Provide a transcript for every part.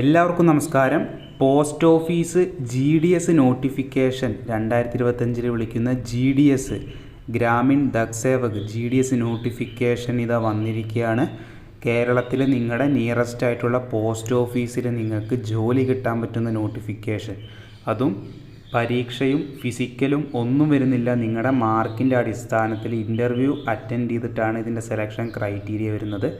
എല്ലാവർക്കും നമസ്കാരം. Post office G D S notification രണ്ടായിരത്തി ഇരുപത്തഞ്ചിൽ വിളിക്കുന്ന G D S Gramin Dak Sevak G D S notification ഇതാ വന്നിരിക്കുകയാണ്. കേരളത്തിൽ നിങ്ങളുടെ നിയറസ്റ്റ് ആയിട്ടുള്ള പോസ്റ്റ് ഓഫീസിൽ നിങ്ങൾക്ക് ജോലി കിട്ടാൻ പറ്റുന്ന നോട്ടിഫിക്കേഷൻ അതും പരീക്ഷയും ഫിസിക്കലും ഒന്നും വരുന്നില്ല. നിങ്ങളുടെ മാർക്കിന്റെ അടിസ്ഥാനത്തിൽ ഇന്റർവ്യൂ അറ്റൻഡ് ചെയ്തിട്ടാണ് ഇതിന്റെ സെലക്ഷൻ ക്രൈറ്റീരിയ വരുന്നത്.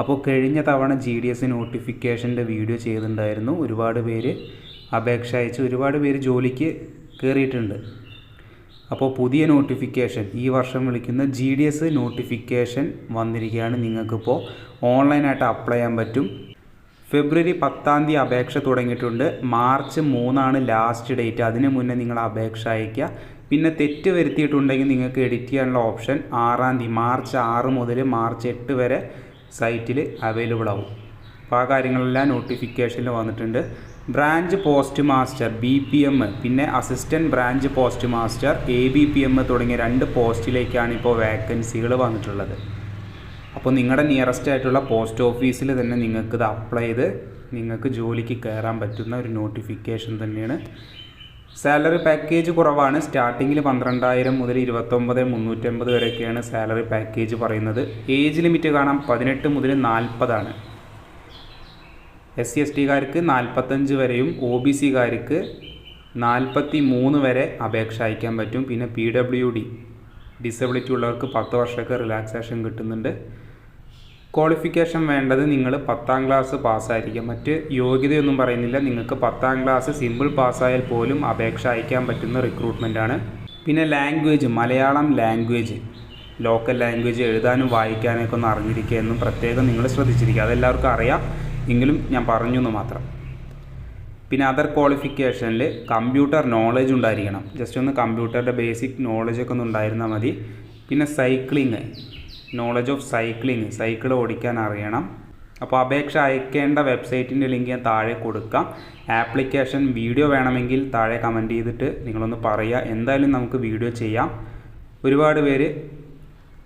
അപ്പോൾ കഴിഞ്ഞ തവണ ജി ഡി എസ് നോട്ടിഫിക്കേഷന്റെ വീഡിയോ ചെയ്തിട്ടുണ്ടായിരുന്നു. ഒരുപാട് പേര് അപേക്ഷ അയച്ച് ഒരുപാട് പേര് ജോലിക്ക് കയറിയിട്ടുണ്ട്. അപ്പോൾ പുതിയ നോട്ടിഫിക്കേഷൻ ഈ വർഷം വിളിക്കുന്ന ജി ഡി എസ് നോട്ടിഫിക്കേഷൻ വന്നിരിക്കുകയാണ് നിങ്ങൾക്കിപ്പോൾ ഓൺലൈനായിട്ട് അപ്ലൈ ചെയ്യാൻ പറ്റും. ഫെബ്രുവരി പത്താം തീയതി അപേക്ഷ തുടങ്ങിയിട്ടുണ്ട്. മാർച്ച് മൂന്നാണ് ലാസ്റ്റ് ഡേറ്റ് അതിന് മുന്നേ നിങ്ങൾ അപേക്ഷ അയയ്ക്കുക. പിന്നെ തെറ്റ് വരുത്തിയിട്ടുണ്ടെങ്കിൽ നിങ്ങൾക്ക് എഡിറ്റ് ചെയ്യാനുള്ള ഓപ്ഷൻ ആറാം തീയതി മാർച്ച് ആറ് മുതൽ മാർച്ച് എട്ട് വരെ സൈറ്റിൽ അവൈലബിൾ ആവും. അപ്പോൾ ആ കാര്യങ്ങളെല്ലാം നോട്ടിഫിക്കേഷനിൽ വന്നിട്ടുണ്ട്. Branch post master B P M പിന്നെ assistant branch post master A B P M തുടങ്ങിയ രണ്ട് പോസ്റ്റിലേക്കാണ് ഇപ്പോൾ വേക്കൻസികൾ വന്നിട്ടുള്ളത്. അപ്പോൾ നിങ്ങളുടെ നിയറസ്റ്റ് ആയിട്ടുള്ള പോസ്റ്റ് ഓഫീസിൽ തന്നെ നിങ്ങൾക്ക് ഇത് അപ്ലൈ ചെയ്ത് നിങ്ങൾക്ക് ജോലിക്ക് കയറാൻ പറ്റുന്ന ഒരു നോട്ടിഫിക്കേഷൻ തന്നെയാണ് സാലറി പാക്കേജ് കുറവാണ്. സ്റ്റാർട്ടിങ്ങിൽ പന്ത്രണ്ടായിരം മുതൽ ഇരുപത്തൊമ്പത് മുന്നൂറ്റമ്പത് വരെയൊക്കെയാണ് സാലറി പാക്കേജ് പറയുന്നത്. ഏജ് ലിമിറ്റ് കാണാം പതിനെട്ട് മുതൽ നാൽപ്പതാണ്. എസ് സി എസ് ടിക്കാർക്ക് നാൽപ്പത്തഞ്ച് വരെയും ഒ ബി സിക്കാർക്ക് നാൽപ്പത്തി മൂന്ന് വരെ അപേക്ഷ അയക്കാൻ പറ്റും. പിന്നെ പി ഡബ്ല്യു ഡി ഡിസബിലിറ്റി ഉള്ളവർക്ക് പത്ത് വർഷമൊക്കെ റിലാക്സേഷൻ കിട്ടുന്നുണ്ട്. ക്വാളിഫിക്കേഷൻ വേണ്ടത് നിങ്ങൾ പത്താം ക്ലാസ് പാസ്സായിരിക്കും മറ്റ് യോഗ്യതയൊന്നും പറയുന്നില്ല. നിങ്ങൾക്ക് പത്താം ക്ലാസ് സിമ്പിൾ പാസ്സായാൽ പോലും അപേക്ഷ അയക്കാൻ പറ്റുന്ന റിക്രൂട്ട്മെന്റ് ആണ്. പിന്നെ language Malayalam language local language എഴുതാനും വായിക്കാനൊക്കെ ഒന്ന് അറിഞ്ഞിരിക്കുക എന്നും പ്രത്യേകം നിങ്ങൾ ശ്രദ്ധിച്ചിരിക്കുക. അതെല്ലാവർക്കും അറിയാം. എങ്കിലും ഞാൻ പറഞ്ഞു എന്ന് മാത്രം. പിന്നെ അതർ ക്വാളിഫിക്കേഷനിൽ കമ്പ്യൂട്ടർ നോളജ് ഉണ്ടായിരിക്കണം. ജസ്റ്റ് ഒന്ന് കമ്പ്യൂട്ടറിന്റെ ബേസിക് നോളജൊക്കെ ഒന്ന് ഉണ്ടായിരുന്നാൽ മതി. പിന്നെ cycling knowledge of cycling cycle ഓടിക്കാൻ അറിയണം. അപ്പോൾ അപേക്ഷ അയക്കേണ്ട വെബ്സൈറ്റിന്റെ ലിങ്ക് ഞാൻ താഴെ കൊടുക്കാം. ആപ്ലിക്കേഷൻ വീഡിയോ വേണമെങ്കിൽ താഴെ കമന്റ് ചെയ്തിട്ട് നിങ്ങളൊന്ന് പറയുക. എന്തായാലും നമുക്ക് വീഡിയോ ചെയ്യാം. ഒരുപാട് പേര്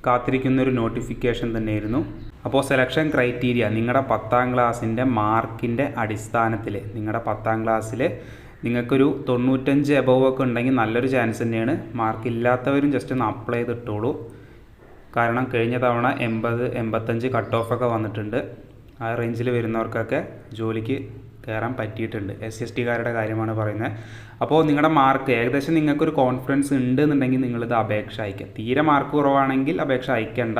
കാത്തിരിക്കുന്നൊരു നോട്ടിഫിക്കേഷൻ തന്നെയായിരുന്നു. അപ്പോൾ സെലക്ഷൻ ക്രൈറ്റീരിയ നിങ്ങളുടെ പത്താം ക്ലാസ്സിന്റെ മാർക്കിന്റെ അടിസ്ഥാനത്തിൽ നിങ്ങളുടെ പത്താം ക്ലാസ്സിൽ നിങ്ങൾക്കൊരു തൊണ്ണൂറ്റഞ്ച് എബവ് ഒക്കെ ഉണ്ടെങ്കിൽ നല്ലൊരു ചാൻസ് തന്നെയാണ്. മാർക്ക് ഇല്ലാത്തവരും ജസ്റ്റ് ഒന്ന് അപ്ലൈ ചെയ്തിട്ടുള്ളൂ കാരണം കഴിഞ്ഞ തവണ എൺപത് എൺപത്തഞ്ച് കട്ട് ഓഫൊക്കെ വന്നിട്ടുണ്ട്. ആ റേഞ്ചിൽ വരുന്നവർക്കൊക്കെ ജോലിക്ക് കയറാൻ പറ്റിയിട്ടുണ്ട്. എസ് എസ് ടിക്കാരുടെ കാര്യമാണ് പറയുന്നത്. അപ്പോൾ നിങ്ങളുടെ മാർക്ക് ഏകദേശം നിങ്ങൾക്കൊരു കോൺഫിഡൻസ് ഉണ്ട് എന്നുണ്ടെങ്കിൽ നിങ്ങളിത് അപേക്ഷ അയക്കുക. തീരെ മാർക്ക് കുറവാണെങ്കിൽ അപേക്ഷ അയക്കേണ്ട.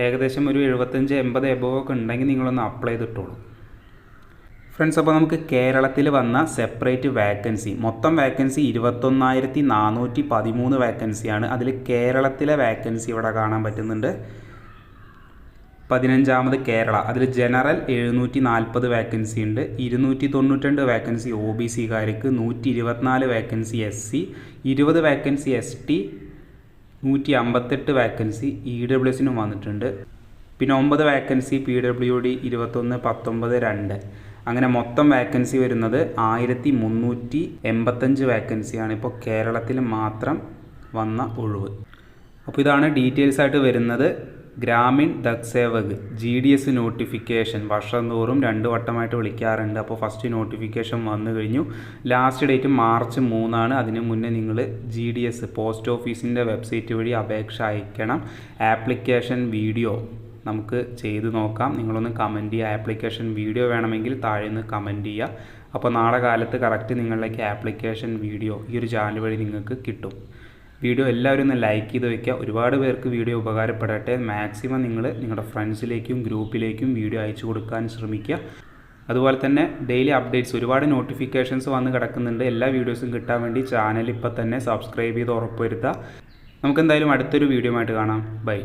ഏകദേശം ഒരു എഴുപത്തഞ്ച് എൺപത് എബവ് ഒക്കെ ഉണ്ടെങ്കിൽ നിങ്ങളൊന്ന് അപ്ലൈ ചെയ്തിട്ടുള്ളൂ ഫ്രണ്ട്സ് അപ്പോൾ നമുക്ക് കേരളത്തിൽ വന്ന സെപ്പറേറ്റ് വാക്കൻസി മൊത്തം വാക്കൻസി ഇരുപത്തൊന്നായിരത്തി നാനൂറ്റി പതിമൂന്ന് വാക്കൻസിയാണ് അതിൽ കേരളത്തിലെ വാക്കൻസി ഇവിടെ കാണാൻ പറ്റുന്നുണ്ട്. പതിനഞ്ചാമത് കേരള. അതിൽ ജനറൽ എഴുന്നൂറ്റി നാൽപ്പത് വാക്കൻസി ഉണ്ട്. ഇരുന്നൂറ്റി തൊണ്ണൂറ്റിരണ്ട് വാക്കൻസി ഒ ബി സിക്കാർക്ക് നൂറ്റി ഇരുപത്തിനാല് വാക്കൻസി എസ് സി ഇരുപത് വാക്കൻസി എസ് ടി നൂറ്റി അമ്പത്തെട്ട് വാക്കൻസി ഇ ഡബ്ല്യു എസിനും വന്നിട്ടുണ്ട്. പിന്നെ ഒമ്പത് വാക്കൻസി പി ഡബ്ല്യു ഡി ഇരുപത്തൊന്ന് പത്തൊമ്പത് രണ്ട്. അങ്ങനെ മൊത്തം വാക്കൻസി വരുന്നത് ആയിരത്തി മുന്നൂറ്റി എൺപത്തഞ്ച് വാക്കൻസിയാണ് ഇപ്പോൾ കേരളത്തിൽ മാത്രം വന്ന ഒഴിവ്. അപ്പോൾ ഇതാണ് ഡീറ്റെയിൽസ് ആയിട്ട് വരുന്നത്. Gramin Dak Sevak G D S notification വർഷം തോറും രണ്ട് വട്ടമായിട്ട് വിളിക്കാറുണ്ട്. അപ്പോൾ ഫസ്റ്റ് നോട്ടിഫിക്കേഷൻ വന്നു കഴിഞ്ഞു. ലാസ്റ്റ് ഡേറ്റ് മാർച്ച് മൂന്നാണ്. അതിന് മുന്നേ നിങ്ങൾ ജി ഡി എസ് പോസ്റ്റ് ഓഫീസിന്റെ വെബ്സൈറ്റ് വഴി അപേക്ഷ അയക്കണം. ആപ്ലിക്കേഷൻ വീഡിയോ നമുക്ക് ചെയ്ത് നോക്കാം. നിങ്ങളൊന്ന് കമന്റ് ചെയ്യുക. ആപ്ലിക്കേഷൻ വീഡിയോ വേണമെങ്കിൽ താഴെ നിന്ന് കമന്റ് ചെയ്യുക. അപ്പോൾ നാളെ കാലത്ത് കറക്റ്റ് നിങ്ങളിലേക്ക് ആപ്ലിക്കേഷൻ വീഡിയോ ഈ ഒരു ചാനൽ വഴി നിങ്ങൾക്ക് കിട്ടും. വീഡിയോ എല്ലാവരും ഒന്ന് ലൈക്ക് ചെയ്ത് വെക്കുക. ഒരുപാട് പേർക്ക് വീഡിയോ ഉപകാരപ്പെടട്ടെ. മാക്സിമം നിങ്ങൾ നിങ്ങളുടെ ഫ്രണ്ട്സിലേക്കും ഗ്രൂപ്പിലേക്കും വീഡിയോ അയച്ചു കൊടുക്കാൻ ശ്രമിക്കുക. അതുപോലെ തന്നെ ഡെയിലി അപ്ഡേറ്റ്സ് ഒരുപാട് നോട്ടിഫിക്കേഷൻസ് വന്ന് കിടക്കുന്നുണ്ട്. എല്ലാ വീഡിയോസും കിട്ടാൻ വേണ്ടി ചാനൽ ഇപ്പോൾ തന്നെ സബ്സ്ക്രൈബ് ചെയ്ത് ഉറപ്പുവരുത്തുക. നമുക്ക് എന്തായാലും അടുത്തൊരു വീഡിയോ ആയിട്ട് കാണാം. ബൈ